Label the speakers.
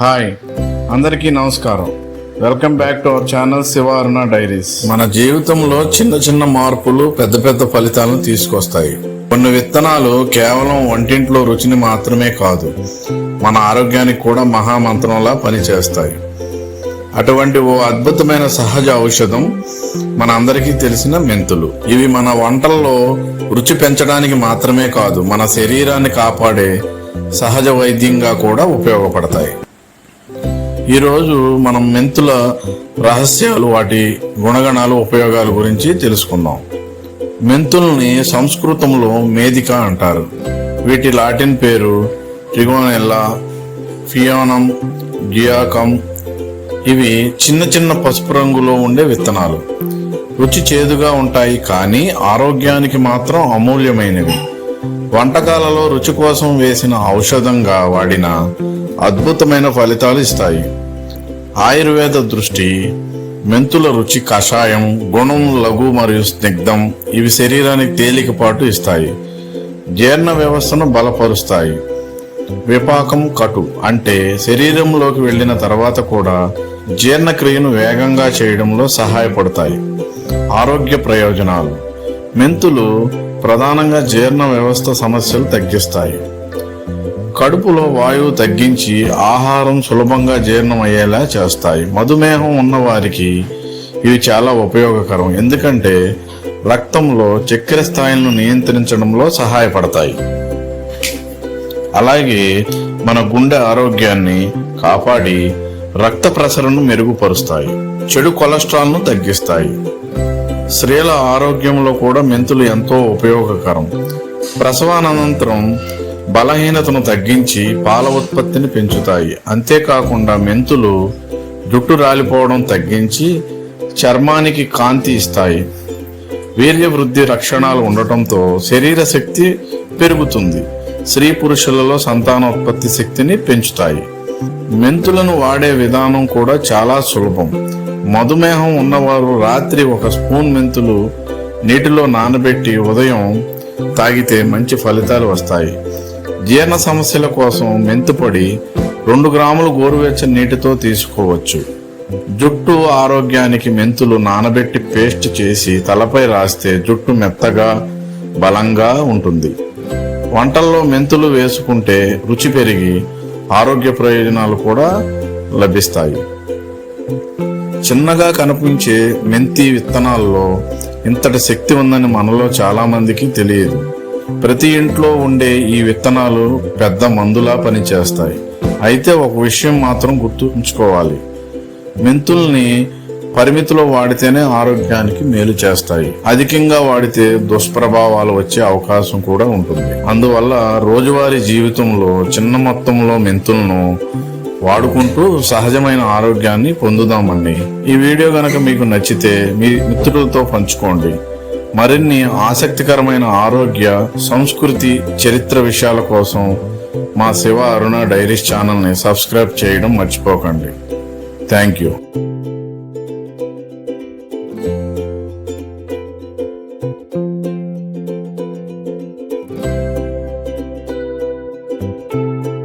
Speaker 1: Hi అందరికీ నమస్కారం. Welcome back to our channel Shiva Aruna diaries. మన జీవితంలో చిన్న చిన్న మార్పులు పెద్ద పెద్ద ఫలితాలను తీసుకొస్తాయి. కొన్ని విత్తనాలు కేవలం వంటింట్లో రుచిని మాత్రమే కాదు మన ఆరోగ్యానికి కూడా మహామంత్రంలా పనిచేస్తాయి. అటువంటి ఓ అద్భుతమైన సహజ ఔషధం మన అందరికీ తెలిసిన మెంతులు. ఇవి మన వంటల్లో రుచి పెంచడానికి మాత్రమే కాదు మన శరీరాన్ని కాపాడే సహజ వైద్యంగా కూడా ఉపయోగపడతాయి. ఈరోజు మనం మెంతుల రహస్యాలు వాటి గుణగణాలు ఉపయోగాల గురించి తెలుసుకుందాం. మెంతుల్ని సంస్కృతంలో మేదిక అంటారు. వీటి లాటిన్ పేరు ట్రిగోనెల్లా ఫియోనం గియాకం. ఇవి చిన్న చిన్న పసుపు రంగులో ఉండే విత్తనాలు. రుచి చేదుగా ఉంటాయి కానీ ఆరోగ్యానికి మాత్రం అమూల్యమైనవి. వంటకాలలో రుచి కోసం వేసిన ఔషధంగా వాడిన అద్భుతమైన ఫలితాలు ఇస్తాయి. ఆయుర్వేద దృష్టి మెంతుల రుచి కషాయం గుణం లఘు మరియు స్నిగ్ధం ఇవి శరీరానికి తేలికపాటు ఇస్తాయి. జీర్ణ వ్యవస్థను బలపరుస్తాయి. విపాకం కటు అంటే శరీరంలోకి వెళ్ళిన తర్వాత కూడా జీర్ణక్రియను వేగంగా చేయడంలో సహాయపడతాయి. ఆరోగ్య ప్రయోజనాలు. మెంతులు ప్రధానంగా జీర్ణ వ్యవస్థ సమస్యలు తగ్గిస్తాయి. కడుపులో వాయువు తగ్గించి ఆహారం సులభంగా జీర్ణమయ్యేలా చేస్తాయి. మధుమేహం ఉన్నవారికి ఇవి చాలా ఉపయోగకరం. ఎందుకంటే రక్తంలో చక్కెర స్థాయిలను నియంత్రించడంలో సహాయపడతాయి. అలాగే మన గుండె ఆరోగ్యాన్ని కాపాడి రక్త ప్రసరణను మెరుగుపరుస్తాయి. చెడు కొలెస్ట్రాల్ను తగ్గిస్తాయి. స్త్రీల ఆరోగ్యంలో కూడా మెంతులు ఎంతో ఉపయోగకరం. ప్రసవానంతరం బలహీనతను తగ్గించి పాల ఉత్పత్తిని పెంచుతాయి. అంతేకాకుండా మెంతులు జుట్టు రాలిపోవడం తగ్గించి చర్మానికి కాంతి ఇస్తాయి. వీర్య వృద్ధి లక్షణాలు ఉండటంతో శరీర శక్తి పెరుగుతుంది. స్త్రీ పురుషులలో సంతానోత్పత్తి శక్తిని పెంచుతాయి. మెంతులను వాడే విధానం కూడా చాలా సులభం. మధుమేహం ఉన్నవారు రాత్రి ఒక స్పూన్ మెంతులు నీటిలో నానబెట్టి ఉదయం తాగితే మంచి ఫలితాలు వస్తాయి. జీర్ణ సమస్యల కోసం మెంతుపొడి రెండు గ్రాములు గోరువెచ్చని నీటితో తీసుకోవచ్చు. జుట్టు ఆరోగ్యానికి మెంతులు నానబెట్టి పేస్ట్ చేసి తలపై రాస్తే జుట్టు మెత్తగా బలంగా ఉంటుంది. వంటల్లో మెంతులు వేసుకుంటే రుచి పెరిగి ఆరోగ్య ప్రయోజనాలు కూడా లభిస్తాయి. చిన్నగా కనిపించే మెంతి విత్తనాల్లో ఇంతటి శక్తి ఉందని మనలో చాలా మందికి తెలియదు. ప్రతి ఇంట్లో ఉండే ఈ విత్తనాలు పెద్ద మందులా పనిచేస్తాయి. అయితే ఒక విషయం మాత్రం గుర్తుంచుకోవాలి. మెంతుల్ని పరిమితిలో వాడితేనే ఆరోగ్యానికి మేలు చేస్తాయి. అధికంగా వాడితే దుష్ప్రభావాలు వచ్చే అవకాశం కూడా ఉంటుంది. అందువల్ల రోజువారీ జీవితంలో చిన్న మొత్తంలో మెంతులను వాడుకుంటూ సహజమైన ఆరోగ్యాన్ని పొందుదామండి. ఈ వీడియో కనుక మీకు నచ్చితే మీ మిత్రులతో పంచుకోండి. మరిన్ని ఆసక్తికరమైన ఆరోగ్య సంస్కృతి చరిత్ర విషయాల కోసం మా శివ అరుణ డైరీస్ ఛానల్ని సబ్స్క్రైబ్ చేయడం మర్చిపోకండి. Thank you.